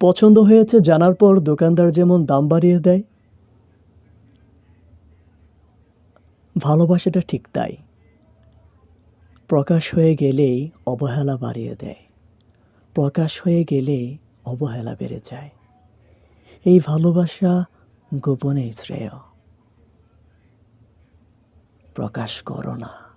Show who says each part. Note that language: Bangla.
Speaker 1: পছন্দ হয়েছে জানার পর দোকানদার যেমন দাম বাড়িয়ে দেয়, ভালোবাসাটা ঠিক তাই। প্রকাশ হয়ে গেলেই অবহেলা বাড়িয়ে দেয়। প্রকাশ হয়ে গেলেই অবহেলা বেড়ে যায়। এই ভালোবাসা গোপনেই শ্রেয়। প্রকাশ করো না।